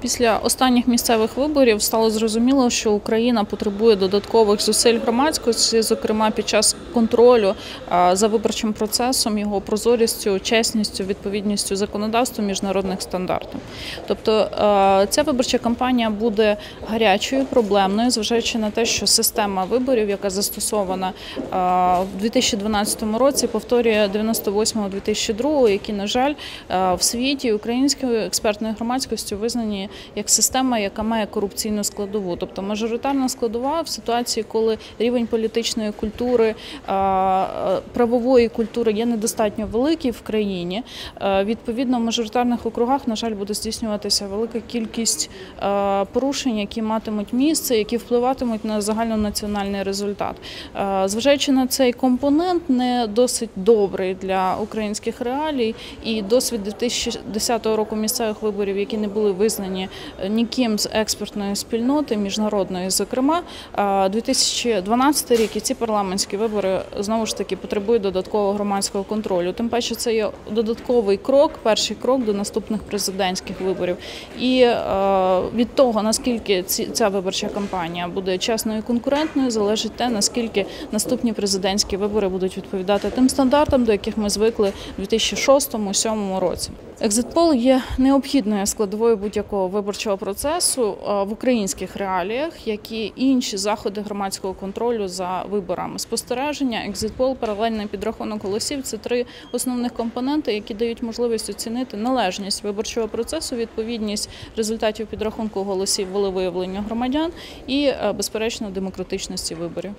Після останніх місцевих виборів стало зрозуміло, що Україна потребує додаткових зусиль громадськості, зокрема під час контролю за виборчим процесом, його прозорістю, чесністю, відповідністю законодавству міжнародних стандартів. Тобто е, ця виборча кампанія буде гарячою, проблемною, зважаючи на те, що система виборів, яка застосована е, в 2012 році, повторює 98-2002, які, на жаль, е, в світі українською експертною громадськістю визнані як система, яка має корупційну складову, тобто мажоритарна складова в ситуації, коли рівень політичної культури, правової культури є недостатньо великий в країні. е, Відповідно, в мажоритарних округах, на жаль, буде здійснюватися велика кількість е, порушень, які матимуть місце, які впливатимуть на загальнонаціональний результат. Е, Зважаючи на цей компонент, не досить добрий для українських реалій, і досвід 2010 року місцевих виборів, які не були визнані е, ніким з експертної спільноти, міжнародної, зокрема, е, 2012 рік і ці парламентські вибори знову ж таки потребують додаткового громадського контролю. Тим паче, це є додатковий крок, перший крок до наступних президентських виборів. І е, від того наскільки ця виборча кампанія буде чесною і конкурентною, залежить те, наскільки наступні президентські вибори будуть відповідати тим стандартам, до яких ми звикли в 2006-2007 році. Екзитпол є необхідною складовою будь-якого виборчого процесу е, в українських реаліях, як і інші заходи громадського контролю за виборами. Спостереження, екзитпол, паралельний підрахунок голосів це три основних компоненти, які дають можливість оцінити належність виборчого процесу, відповідність результатів підрахунку голосів волевиявлення громадян і, е, безперечно, демократичності виборів.